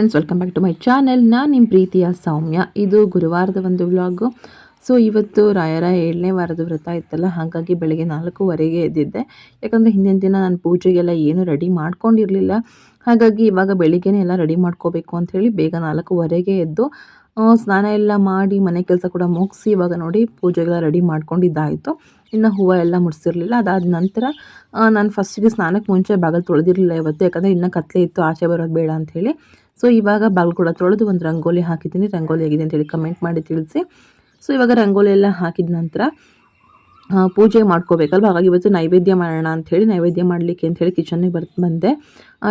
Friends welcome back to my channel ನಾನು ನಿಮ್ಮ ಪ್ರೀತಿಯ ಸೌಮ್ಯ. ಇದು ಗುರುವಾರದ ಒಂದು ವ್ಲಾಗು. ಸೊ ಇವತ್ತು ರಾಯರ ಏಳನೇ ವಾರದ ವ್ರತ ಇತ್ತಲ್ಲ, ಹಾಗಾಗಿ ಬೆಳಗ್ಗೆ ನಾಲ್ಕೂವರೆಗೆ ಎದ್ದಿದ್ದೆ. ಯಾಕಂದರೆ ಹಿಂದಿನ ದಿನ ನಾನು ಪೂಜೆಗೆಲ್ಲ ಏನು ರೆಡಿ ಮಾಡ್ಕೊಂಡಿರಲಿಲ್ಲ. ಹಾಗಾಗಿ ಇವಾಗ ಬೆಳಿಗ್ಗೆನೇ ಎಲ್ಲ ರೆಡಿ ಮಾಡ್ಕೋಬೇಕು ಅಂಥೇಳಿ ಬೇಗ ನಾಲ್ಕೂವರೆಗೆ ಎದ್ದು ಸ್ನಾನ ಎಲ್ಲ ಮಾಡಿ, ಮನೆ ಕೆಲಸ ಕೂಡ ಮುಗಿಸಿ ಇವಾಗ ನೋಡಿ ಪೂಜೆಗೆಲ್ಲ ರೆಡಿ ಮಾಡ್ಕೊಂಡಿದ್ದಾಯಿತು. ಇನ್ನು ಹೂವು ಎಲ್ಲ ಮುಡಿಸಿರಲಿಲ್ಲ. ಅದಾದ ನಂತರ ನಾನು ಫಸ್ಟಿಗೆ ಸ್ನಾನಕ್ಕೆ ಮುಂಚೆ ಬಾಗಲು ತೊಳೆದಿರಲಿಲ್ಲ ಇವತ್ತು. ಯಾಕಂದರೆ ಇನ್ನೂ ಕತ್ಲೆ ಇತ್ತು, ಆಚೆ ಬರೋದು ಬೇಡ ಅಂಥೇಳಿ ಸೊ ಇವಾಗ ಬಾಗಿಲು ಕೂಡ ತೊಳೆದು ಒಂದು ರಂಗೋಲಿ ಹಾಕಿದ್ದೀನಿ. ರಂಗೋಲಿ ಆಗಿದೆ ಅಂತೇಳಿ ಕಮೆಂಟ್ ಮಾಡಿ ತಿಳಿಸಿ. ಸೊ ಇವಾಗ ರಂಗೋಲಿ ಎಲ್ಲ ಹಾಕಿದ ನಂತರ ಪೂಜೆ ಮಾಡ್ಕೋಬೇಕಲ್ವ? ಹಾಗಾಗಿ ಇವತ್ತು ನೈವೇದ್ಯ ಮಾಡೋಣ ಅಂಥೇಳಿ ನೈವೇದ್ಯ ಮಾಡಲಿಕ್ಕೆ ಅಂಥೇಳಿ ಕಿಚನ್ನಿಗೆ ಬರ್, ಬಂದೆ.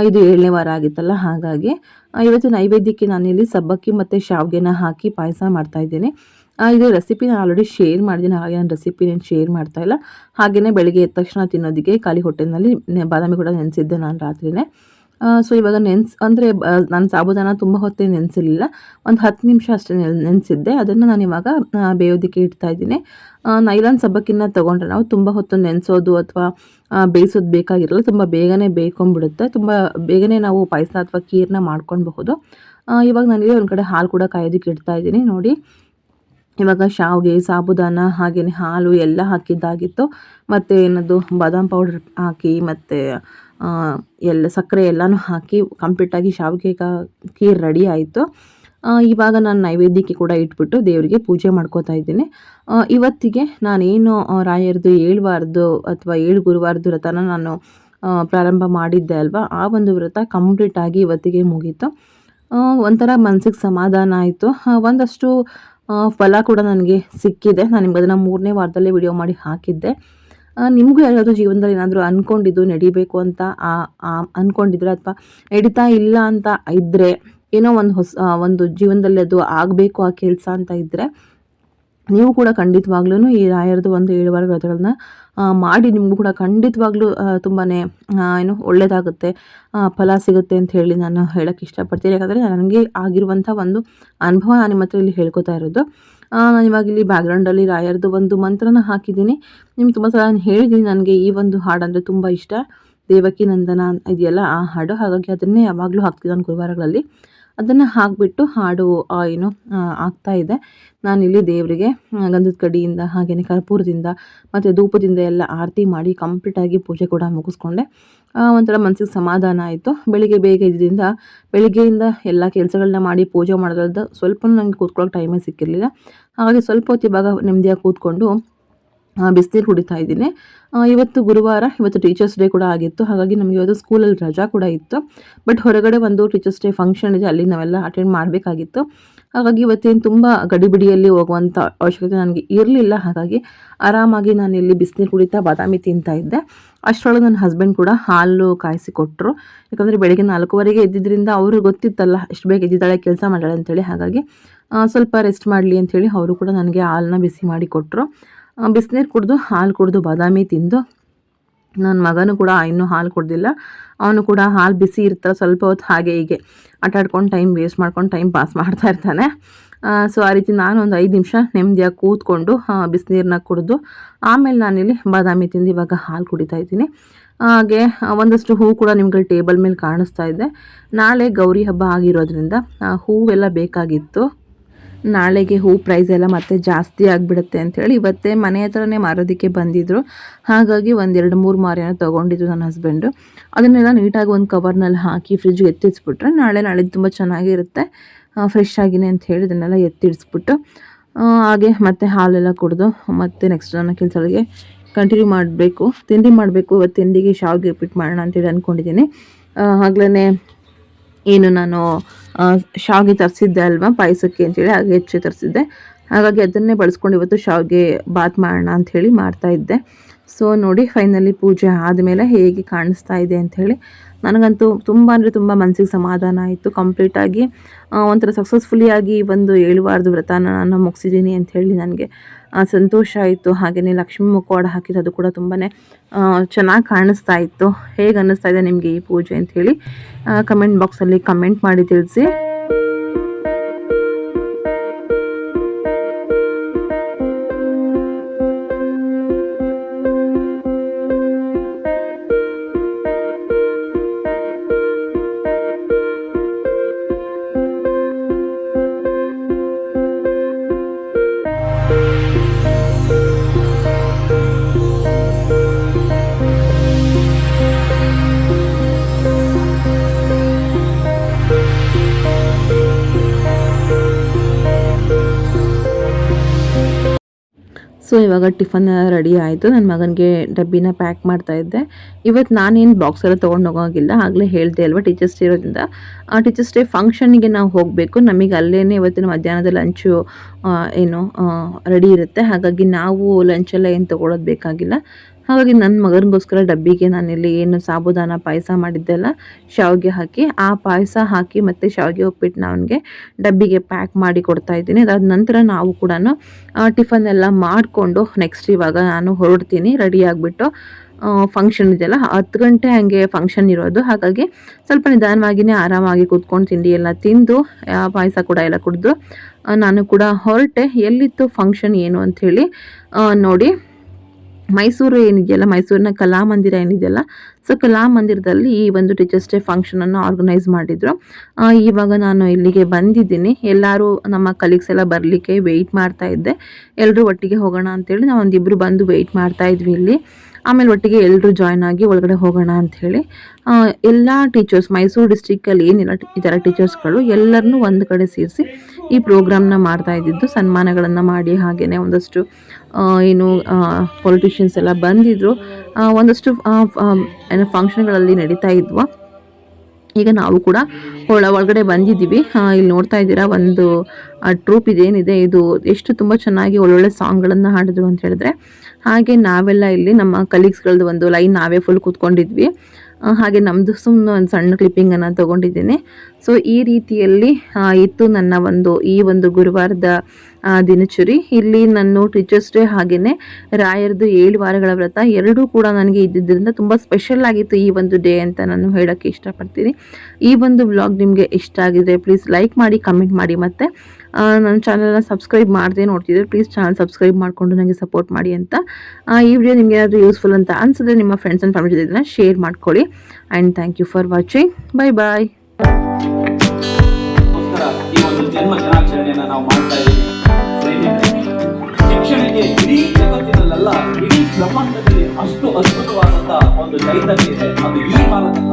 ಇದು ಏಳನೇ ವಾರ ಆಗಿತ್ತಲ್ಲ, ಹಾಗಾಗಿ ಇವತ್ತು ನೈವೇದ್ಯಕ್ಕೆ ನಾನಿಲ್ಲಿ ಸಬ್ಬಕ್ಕಿ ಮತ್ತು ಶಾವ್ಗೆನ ಹಾಕಿ ಪಾಯಸ ಮಾಡ್ತಾಯಿದ್ದೀನಿ ಇದು ರೆಸಿಪಿ ನಾನು ಆಲ್ರೆಡಿ ಶೇರ್ ಮಾಡಿದ್ದೀನಿ. ಹಾಗೆ ನಾನು ರೆಸಿಪಿ ನಾನು ಶೇರ್ ಮಾಡ್ತಾ ಇಲ್ಲ. ಹಾಗೆಯೇ ಬೆಳಗ್ಗೆ ಎದ್ದ ತಕ್ಷಣ ತಿನ್ನೋದಕ್ಕೆ ಖಾಲಿ ಹೊಟ್ಟೆನಲ್ಲಿ ಬಾದಾಮಿ ಕೂಡ ನೆನೆಸಿದ್ದೆ ನಾನು ರಾತ್ರಿನೇ. ಸೊ ಇವಾಗ ನೆನ್ಸ್, ಅಂದರೆ ನಾನು ಸಾಬುದಾನ ತುಂಬ ಹೊತ್ತೇ ನೆನೆಸಿರಲಿಲ್ಲ. ಒಂದು ಹತ್ತು ನಿಮಿಷ ಅಷ್ಟೇ ನೆನ್, ನೆನೆಸಿದ್ದೆ. ಅದನ್ನು ನಾನು ಇವಾಗ ಬೇಯೋದಕ್ಕೆ ಇಡ್ತಾ ಇದ್ದೀನಿ. ನೈಲಾನ್ ಸಬ್ಬಕ್ಕಿನ ತೊಗೊಂಡ್ರೆ ನಾವು ತುಂಬ ಹೊತ್ತು ನೆನೆಸೋದು ಅಥವಾ ಬೇಯಿಸೋದು ಬೇಕಾಗಿರಲ್ಲ, ತುಂಬ ಬೇಗನೆ ಬೇಯ್ಕೊಂಡ್ಬಿಡುತ್ತೆ. ತುಂಬ ಬೇಗನೆ ನಾವು ಪಾಯಸ ಅಥವಾ ಖೀರನ್ನ ಮಾಡ್ಕೊಳ್ಬಹುದು. ಇವಾಗ ನಾನಿಲ್ಲಿ ಒಂದು ಕಡೆ ಹಾಲು ಕೂಡ ಕಾಯೋದಕ್ಕೆ ಇಡ್ತಾ ಇದ್ದೀನಿ. ನೋಡಿ ಇವಾಗ ಶಾವಿಗೆ, ಸಾಬುದಾನ ಹಾಗೆಯೇ ಹಾಲು ಎಲ್ಲ ಹಾಕಿದ್ದಾಗಿತ್ತು. ಮತ್ತು ಏನದು, ಬಾದಾಮ್ ಪೌಡರ್ ಹಾಕಿ, ಮತ್ತು ಎಲ್ಲ ಸಕ್ಕರೆ ಎಲ್ಲನೂ ಹಾಕಿ ಕಂಪ್ಲೀಟಾಗಿ ಶಾವಿಗೆ ಖೀರ್ ರೆಡಿ ಆಯಿತು. ಇವಾಗ ನಾನು ನೈವೇದ್ಯಕ್ಕೆ ಕೂಡ ಇಟ್ಬಿಟ್ಟು ದೇವರಿಗೆ ಪೂಜೆ ಮಾಡ್ಕೋತಾ ಇದ್ದೀನಿ. ಇವತ್ತಿಗೆ ನಾನೇನು ರಾಯರದು ಏಳು ವಾರದ್ದು ಅಥವಾ ಏಳು ಗುರುವಾರದ್ದು ವ್ರತನ ನಾನು ಪ್ರಾರಂಭ ಮಾಡಿದ್ದೆ ಅಲ್ವಾ, ಆ ಒಂದು ವ್ರತ ಕಂಪ್ಲೀಟಾಗಿ ಇವತ್ತಿಗೆ ಮುಗೀತು. ಒಂಥರ ಮನಸ್ಸಿಗೆ ಸಮಾಧಾನ ಆಯಿತು. ಒಂದಷ್ಟು ಫಲ ಕೂಡ ನನಗೆ ಸಿಕ್ಕಿದೆ. ನಾನು ನಿಮ್ಗೆ ಅದನ್ನು ಮೂರನೇ ವಾರದಲ್ಲೇ ವಿಡಿಯೋ ಮಾಡಿ ಹಾಕಿದ್ದೆ. ನಿಮಗೂ ಯಾರಾದರೂ ಜೀವನದಲ್ಲಿ ಏನಾದರೂ ಅಂದ್ಕೊಂಡಿದ್ದು ನಡಿಬೇಕು ಅಂತ ಅಂದ್ಕೊಂಡಿದ್ರೆ ಅಥವಾ ನಡೀತಾ ಇಲ್ಲ ಅಂತ ಇದ್ದರೆ ಏನೋ ಒಂದು ಹೊಸ ಒಂದು ಜೀವನದಲ್ಲಿ ಅದು ಆಗಬೇಕು ಆ ಕೆಲಸ ಅಂತ ಇದ್ದರೆ ನೀವು ಕೂಡ ಖಂಡಿತವಾಗ್ಲೂ ಈ ರಾಯರದು ಒಂದು ಏಳು ವಾರ ವ್ರತಗಳನ್ನ ಮಾಡಿ ನಿಮಗೂ ಕೂಡ ಖಂಡಿತವಾಗ್ಲೂ ತುಂಬಾ ಏನು ಒಳ್ಳೆಯದಾಗುತ್ತೆ ಫಲ ಸಿಗುತ್ತೆ ಅಂತ ಹೇಳಿ ನಾನು ಹೇಳೋಕ್ಕೆ ಇಷ್ಟಪಡ್ತೀನಿ. ಯಾಕಂದರೆ ನನಗೆ ಆಗಿರುವಂಥ ಒಂದು ಅನುಭವ ನಾನು ನಿಮ್ಮ ಹತ್ರ ಇಲ್ಲಿ ಹೇಳ್ಕೊತಾ ಇರೋದು. ನಾನು ಇವಾಗ ಇಲ್ಲಿ ಬ್ಯಾಕ್ಗ್ರೌಂಡಲ್ಲಿ ರಾಯರದು ಒಂದು ಮಂತ್ರನ ಹಾಕಿದ್ದೀನಿ. ನಿಮ್ಗೆ ತುಂಬ ಸಲ ನಾನು ಹೇಳಿದ್ದೀನಿ ನನಗೆ ಈ ಒಂದು ಹಾಡು ಅಂದರೆ ತುಂಬ ಇಷ್ಟ. ದೇವಕಿ ನಂದನ ಇದೆಯಲ್ಲ ಆ ಹಾಡು. ಹಾಗಾಗಿ ಅದನ್ನೇ ಯಾವಾಗಲೂ ಹಾಕ್ತಿದ್ದೆ ನಾನು ಗುರುವಾರಗಳಲ್ಲಿ. ಅದನ್ನು ಹಾಕಿಬಿಟ್ಟು ಹಾಡು ಏನು ಆಗ್ತಾ ಇದೆ. ನಾನಿಲ್ಲಿ ದೇವರಿಗೆ ಗಂಧದ ಕಡಿಯಿಂದ ಹಾಗೆಯೇ ಕರ್ಪೂರದಿಂದ, ಮತ್ತು ಧೂಪದಿಂದ ಎಲ್ಲ ಆರತಿ ಮಾಡಿ ಕಂಪ್ಲೀಟಾಗಿ ಪೂಜೆ ಕೂಡ ಮುಗಿಸ್ಕೊಂಡೆ. ಒಂಥರ ಮನಸ್ಸಿಗೆ ಸಮಾಧಾನ ಆಯಿತು. ಬೆಳಿಗ್ಗೆ ಬೇಗ ಇದ್ದರಿಂದ ಬೆಳಿಗ್ಗೆಯಿಂದ ಎಲ್ಲ ಕೆಲಸಗಳನ್ನ ಮಾಡಿ ಪೂಜೆ ಮಾಡೋದ್ರದ್ದು ಸ್ವಲ್ಪ ನನಗೆ ಕೂತ್ಕೊಳ್ಳೋಕೆ ಟೈಮೇ ಸಿಕ್ಕಿರಲಿಲ್ಲ. ಹಾಗಾಗಿ ಸ್ವಲ್ಪ ಹೊತ್ತು ಇವಾಗ ನೆಮ್ಮದಿಯಾಗಿ ಕೂತ್ಕೊಂಡು ಬಿಸಿನೀರು ಕುಡಿತಾ ಇದ್ದೀನಿ. ಇವತ್ತು ಗುರುವಾರ, ಇವತ್ತು ಟೀಚರ್ಸ್ ಡೇ ಕೂಡ ಆಗಿತ್ತು. ಹಾಗಾಗಿ ನಮಗೆ ಇವತ್ತು ಸ್ಕೂಲಲ್ಲಿ ರಜಾ ಕೂಡ ಇತ್ತು. ಬಟ್ ಹೊರಗಡೆ ಒಂದು ಟೀಚರ್ಸ್ ಡೇ ಫಂಕ್ಷನ್ ಇದೆ. ಅಲ್ಲಿ ನಾವೆಲ್ಲ ಅಟೆಂಡ್ ಮಾಡಬೇಕಾಗಿತ್ತು. ಹಾಗಾಗಿ ಇವತ್ತೇನು ತುಂಬ ಗಡಿಬಿಡಿಯಲ್ಲಿ ಹೋಗುವಂಥ ಅವಶ್ಯಕತೆ ನನಗೆ ಇರಲಿಲ್ಲ. ಹಾಗಾಗಿ ಆರಾಮಾಗಿ ನಾನು ಇಲ್ಲಿ ಬಿಸಿನೀರು ಕುಡಿತಾ ಬಾದಾಮಿ ತಿಂತಾ ಇದ್ದೆ. ಅಷ್ಟರೊಳಗೆ ನನ್ನ ಹಸ್ಬೆಂಡ್ ಕೂಡ ಹಾಲು ಕಾಯಿಸಿ ಕೊಟ್ಟರು ಯಾಕಂದರೆ ಬೆಳಗ್ಗೆ ನಾಲ್ಕೂವರೆಗೆ ಎದ್ದಿದ್ದರಿಂದ ಅವರು ಗೊತ್ತಿತ್ತಲ್ಲ ಎಷ್ಟು ಬೇಗ ಎದ್ದಿದ್ದಾಳೆ, ಕೆಲಸ ಮಾಡಾಳೆ ಅಂತೇಳಿ. ಹಾಗಾಗಿ ಸ್ವಲ್ಪ ರೆಸ್ಟ್ ಮಾಡಲಿ ಅಂಥೇಳಿ ಅವರು ಕೂಡ ನನಗೆ ಹಾಲನ್ನ ಬಿಸಿ ಮಾಡಿ ಕೊಟ್ಟರು ಬಿಸಿನೀರು ಕುಡಿದು ಹಾಲು ಕುಡಿದು ಬಾದಾಮಿ ತಿಂದು ನನ್ನ ಮಗನೂ ಕೂಡ ಇನ್ನೂ ಹಾಲು ಕುಡ್ದಿಲ್ಲ. ಅವನು ಕೂಡ ಹಾಲು ಬಿಸಿ ಇರ್ತಾರೆ ಸ್ವಲ್ಪ ಹೊತ್ತು ಹಾಗೆ ಹೀಗೆ ಆಟಾಡ್ಕೊಂಡು ಟೈಮ್ ವೇಸ್ಟ್ ಮಾಡ್ಕೊಂಡು ಟೈಮ್ ಪಾಸ್ ಮಾಡ್ತಾ ಇರ್ತಾನೆ. ಸೊ ಆ ರೀತಿ ನಾನು ಒಂದು ಐದು ನಿಮಿಷ ನೆಮ್ಮದಿಯಾಗಿ ಕೂತ್ಕೊಂಡು ಬಿಸಿನೀರನ್ನ ಕುಡಿದು ಆಮೇಲೆ ನಾನಿಲ್ಲಿ ಬಾದಾಮಿ ತಿಂದು ಇವಾಗ ಹಾಲು ಕುಡಿತಾ ಇದ್ದೀನಿ. ಹಾಗೆ ಒಂದಷ್ಟು ಹೂ ಕೂಡ ನಿಮ್ಗೆ ಟೇಬಲ್ ಮೇಲೆ ಕಾಣಿಸ್ತಾ ಇದೆ. ನಾಳೆ ಗೌರಿ ಹಬ್ಬ ಆಗಿರೋದ್ರಿಂದ ಹೂವೆಲ್ಲ ಬೇಕಾಗಿತ್ತು. ನಾಳೆಗೆ ಹೂ ಪ್ರೈಸ್ ಎಲ್ಲ ಮತ್ತೆ ಜಾಸ್ತಿ ಆಗಿಬಿಡುತ್ತೆ ಅಂಥೇಳಿ ಇವತ್ತೇ ಮನೆ ಹತ್ರನೇ ಮಾರೋದಕ್ಕೆ ಬಂದಿದ್ದರು ಹಾಗಾಗಿ ಒಂದೆರಡು ಮೂರು ಮಾರಿನ ತೊಗೊಂಡಿದ್ದು ನನ್ನ ಹಸ್ಬೆಂಡು ಅದನ್ನೆಲ್ಲ ನೀಟಾಗಿ ಒಂದು ಕವರ್ನಲ್ಲಿ ಹಾಕಿ ಫ್ರಿಜ್ಗೆ ಎತ್ತಿಸ್ಬಿಟ್ರೆ ನಾಳೆ ನಾಳೆ ತುಂಬ ಚೆನ್ನಾಗಿರುತ್ತೆ. ಫ್ರೆಶ್ ಆಗಿನೇ ಅಂತ ಹೇಳಿ ಇದನ್ನೆಲ್ಲ ಎತ್ತಿಡಿಸ್ಬಿಟ್ಟು ಹಾಗೆ ಮತ್ತೆ ಹಾಲೆಲ್ಲ ಕುಡಿದು ಮತ್ತೆ ನೆಕ್ಸ್ಟ್ ನನ್ನ ಕೆಲಸಗಳಿಗೆ ಕಂಟಿನ್ಯೂ ಮಾಡಬೇಕು. ತಿಂಡಿ ಮಾಡಬೇಕು. ಇವತ್ತು ತಿಂಡಿಗೆ ಶಾವಿಗೆ ಉಪ್ಪಿಟ್ಟು ಮಾಡೋಣ ಅಂತೇಳಿ ಅಂದ್ಕೊಂಡಿದ್ದೀನಿ ಆಗ್ಲೇ ಏನು ನಾನು ಶಾವಿಗೆ ತರಿಸಿದ್ದೆ ಅಲ್ವಾ? ಪಾಯಸಕ್ಕೆ ಅಂತೇಳಿ ಹಾಗೆ ಹೆಚ್ಚು ತರಿಸಿದ್ದೆ. ಹಾಗಾಗಿ ಅದನ್ನೇ ಬಳಸ್ಕೊಂಡು ಇವತ್ತು ಶಾವಿಗೆ ಬಾತ್ ಮಾಡೋಣ ಅಂಥೇಳಿ ಮಾಡ್ತಾ ಇದ್ದೆ. ಸೊ ನೋಡಿ ಫೈನಲಿ ಪೂಜೆ ಆದಮೇಲೆ ಹೇಗೆ ಕಾಣಿಸ್ತಾ ಇದೆ ಅಂಥೇಳಿ ನನಗಂತೂ ತುಂಬ ಅಂದರೆ ತುಂಬ ಮನಸ್ಸಿಗೆ ಸಮಾಧಾನ ಆಯಿತು. ಕಂಪ್ಲೀಟಾಗಿ ಒಂಥರ ಸಕ್ಸಸ್ಫುಲಿಯಾಗಿ ಒಂದು ಏಳು ವಾರದ ವ್ರತನ ನಾನು ಮುಗಿಸಿದ್ದೀನಿ ಅಂಥೇಳಿ ನನಗೆ ಸಂತೋಷ ಆಯಿತು. ಹಾಗೆಯೇ ಲಕ್ಷ್ಮೀ ಮುಖವಾಡ ಹಾಕಿದ್ದು ಅದು ಕೂಡ ತುಂಬಾ ಚೆನ್ನಾಗಿ ಕಾಣಿಸ್ತಾ ಇತ್ತು. ಹೇಗೆ ಅನ್ನಿಸ್ತಾ ಇದೆ ನಿಮಗೆ ಈ ಪೂಜೆ ಅಂಥೇಳಿ ಕಮೆಂಟ್ ಬಾಕ್ಸಲ್ಲಿ ಕಮೆಂಟ್ ಮಾಡಿ ತಿಳಿಸಿ. ಸೊ ಇವಾಗ ಟಿಫನ್ ರೆಡಿ ಆಯಿತು. ನನ್ನ ಮಗನಿಗೆ ಡಬ್ಬಿನ ಪ್ಯಾಕ್ ಮಾಡ್ತಾ ಇದ್ದೆ. ಇವತ್ತು ನಾನೇನು ಬಾಕ್ಸ್ ಎಲ್ಲ ತೊಗೊಂಡು ಹೋಗೋಂಗಿಲ್ಲ. ಆಗಲೇ ಹೇಳ್ದೆ ಅಲ್ವಾ ಟೀಚರ್ಸ್ ಡೇ ಇರೋದ್ರಿಂದ. ಆ ಟೀಚರ್ಸ್ ಡೇ ಫಂಕ್ಷನ್ಗೆ ನಾವು ಹೋಗಬೇಕು. ನಮಗೆ ಅಲ್ಲೇ ಇವತ್ತಿನ ಮಧ್ಯಾಹ್ನದ ಲಂಚು ಏನು ರೆಡಿ ಇರುತ್ತೆ. ಹಾಗಾಗಿ ನಾವು ಲಂಚೆಲ್ಲ ಏನು ತೊಗೊಳೋದು ಬೇಕಾಗಿಲ್ಲ. ಹಾಗಾಗಿ ನನ್ನ ಮಗನಿಗೋಸ್ಕರ ಡಬ್ಬಿಗೆ ನಾನಿಲ್ಲಿ ಏನು ಸಾಬುದಾನ ಪಾಯಸ ಮಾಡಿದ್ದೆಲ್ಲ ಶಾವಿಗೆ ಹಾಕಿ, ಆ ಪಾಯಸ ಹಾಕಿ ಮತ್ತು ಶಾವಿಗೆ ಉಪ್ಪಿಟ್ಟು ಅವನಿಗೆ ಡಬ್ಬಿಗೆ ಪ್ಯಾಕ್ ಮಾಡಿ ಕೊಡ್ತಾ ಇದ್ದೀನಿ. ಅದಾದ ನಂತರ ನಾವು ಕೂಡ ಟಿಫನ್ ಎಲ್ಲ ಮಾಡಿಕೊಂಡು ನೆಕ್ಸ್ಟ್ ಇವಾಗ ನಾನು ಹೊರಡ್ತೀನಿ ರೆಡಿ ಆಗಿಬಿಟ್ಟು ಫಂಕ್ಷನ್ ಇದೆಯಲ್ಲ, ಹತ್ತು ಗಂಟೆ ಹಾಗೆ ಫಂಕ್ಷನ್ ಇರೋದು. ಹಾಗಾಗಿ ಸ್ವಲ್ಪ ನಿಧಾನವಾಗಿಯೇ ಆರಾಮಾಗಿ ಕೂತ್ಕೊಂಡು ತಿಂಡಿ ಎಲ್ಲ ತಿಂದು ಪಾಯಸ ಕೂಡ ಎಲ್ಲ ಕುಡಿದು ನಾನು ಕೂಡ ಹೊರಟೆ. ಎಲ್ಲಿತ್ತು ಫಂಕ್ಷನ್ ಏನು ಅಂಥೇಳಿ ನೋಡಿ. ಮೈಸೂರು ಏನಿದೆಯಲ್ಲ, ಮೈಸೂರಿನ ಕಲಾಮಂದಿರ ಏನಿದೆಯಲ್ಲ ಸೊ ಕಲಾಮಂದಿರದಲ್ಲಿ ಈ ಒಂದು ಟೀಚರ್ಸ್ ಡೇ ಫಂಕ್ಷನನ್ನು ಆರ್ಗನೈಸ್ ಮಾಡಿದರು. ಇವಾಗ ನಾನು ಇಲ್ಲಿಗೆ ಬಂದಿದ್ದೀನಿ. ಎಲ್ಲರೂ ನಮ್ಮ ಕಲೀಗ್ಸ್ ಎಲ್ಲ ಬರಲಿಕ್ಕೆ ವೆಯ್ಟ್ ಮಾಡ್ತಾ ಇದ್ದೆ. ಎಲ್ಲರೂ ಒಟ್ಟಿಗೆ ಹೋಗೋಣ ಅಂತೇಳಿ ನಾವು ಒಂದಿಬ್ಬರು ಬಂದು ವೆಯ್ಟ್ ಮಾಡ್ತಾ ಇದ್ವಿ ಇಲ್ಲಿ. ಆಮೇಲೆ ಒಟ್ಟಿಗೆ ಎಲ್ಲರೂ ಜಾಯ್ನ್ ಆಗಿ ಒಳಗಡೆ ಹೋಗೋಣ ಅಂಥೇಳಿ ಎಲ್ಲ ಟೀಚರ್ಸ್ ಮೈಸೂರು ಡಿಸ್ಟಿಕ್ಕಲ್ಲಿ ಏನಿಲ್ಲ ಥರ ಟೀಚರ್ಸ್ಗಳು ಎಲ್ಲರನ್ನೂ ಒಂದು ಕಡೆ ಸೇರಿಸಿ ಈ ಪ್ರೋಗ್ರಾಮ್ನ ಮಾಡ್ತಾ ಇದ್ದಿದ್ದು, ಸನ್ಮಾನಗಳನ್ನು ಮಾಡಿ ಹಾಗೆಯೇ ಒಂದಷ್ಟು ಏನು ಪೊಲಿಟಿಷಿಯನ್ಸ್ ಎಲ್ಲ ಬಂದಿದ್ದರು ಒಂದಷ್ಟು ಏನೋ ಫಂಕ್ಷನ್ಗಳಲ್ಲಿ ನಡೀತಾ ಇದ್ವು. ಈಗ ನಾವು ಕೂಡ ಒಳ, ಒಳಗಡೆ ಬಂದಿದ್ದೀವಿ. ಇಲ್ಲಿ ನೋಡ್ತಾ ಇದ್ದೀರಾ, ಒಂದು ಟ್ರೂಪ್ ಇದೇನಿದೆ. ಇದು ಎಷ್ಟು ತುಂಬ ಚೆನ್ನಾಗಿ ಒಳ್ಳೊಳ್ಳೆ ಸಾಂಗ್ಗಳನ್ನು ಹಾಡಿದ್ರು ಅಂತ ಹೇಳಿದ್ರೆ. ಹಾಗೆ ನಾವೆಲ್ಲ ಇಲ್ಲಿ ನಮ್ಮ ಕಲೀಗ್ಸ್ಗಳದ್ದು ಒಂದು ಲೈನ್ ನಾವೇ ಫುಲ್ ಕೂತ್ಕೊಂಡಿದ್ವಿ. ಹಾಗೆ ನಮ್ಮದು ಸುಮ್ಮನೆ ಒಂದು ಸಣ್ಣ ಕ್ಲಿಪ್ಪಿಂಗನ್ನು ತೊಗೊಂಡಿದ್ದೇನೆ. ಸೊ ಈ ರೀತಿಯಲ್ಲಿ ಇತ್ತು ನನ್ನ ಒಂದು, ಈ ಒಂದು ಗುರುವಾರದ ದಿನಚರಿ. ಇಲ್ಲಿ ನಾನು ಟೀಚರ್ಸ್ ಡೇ ಹಾಗೆಯೇ ರಾಯರದು ಏಳು ವಾರಗಳ ವ್ರತ ಎರಡೂ ಕೂಡ ನನಗೆ ಇದ್ದಿದ್ದರಿಂದ ತುಂಬ ಸ್ಪೆಷಲ್ ಆಗಿತ್ತು ಈ ಒಂದು ಡೇ ಅಂತ ನಾನು ಹೇಳೋಕ್ಕೆ ಇಷ್ಟಪಡ್ತೀನಿ. ಈ ಒಂದು ವ್ಲಾಗ್ ನಿಮಗೆ ಇಷ್ಟ ಆಗಿದ್ರೆ ಪ್ಲೀಸ್ ಲೈಕ್ ಮಾಡಿ ಕಮೆಂಟ್ ಮಾಡಿ ಮತ್ತು. ನನ್ನ ಚಾನಲ್ನ ಸಬ್ಸ್ಕ್ರೈಬ್ ಮಾಡದೆ ನೋಡ್ತಿದ್ರೆ ಪ್ಲೀಸ್ ಚಾನಲ್ ಸಬ್ಸ್ಕ್ರೈಬ್ ಮಾಡಿಕೊಂಡು ನನಗೆ ಸಪೋರ್ಟ್ ಮಾಡಿ ಅಂತ. ಈ ವಿಡಿಯೋ ನಿಮಗೆ ಏನಾದರೂ ಯೂಸ್ಫುಲ್ ಅಂತ ಅನಿಸಿದ್ರೆ ನಿಮ್ಮ ಫ್ರೆಂಡ್ಸ್ ಆ್ಯಂಡ್ ಫ್ಯಾಮಿಲಿ ಇದನ್ನು ಶೇರ್ ಮಾಡ್ಕೊಳ್ಳಿ. And thank you for watching bye bye ಈ ಒಂದು ಜನ್ಮ ನಾವು ಮಾಡ್ತಾ ಇದ್ದೀವಿ. ಶಿಕ್ಷಣಕ್ಕೆ ಇಡೀ ಜಗತ್ತಿನಲ್ಲೆಲ್ಲ, ಇಡೀ ಬ್ರಹ್ಮಾಂಡದಲ್ಲಿ ಅಷ್ಟು ಅದ್ಭುತವಾದಂತಹ ಒಂದು ಚೈತನ್ಯ ಇದೆ. ಅದು ಈ ಕಾಲದಲ್ಲ.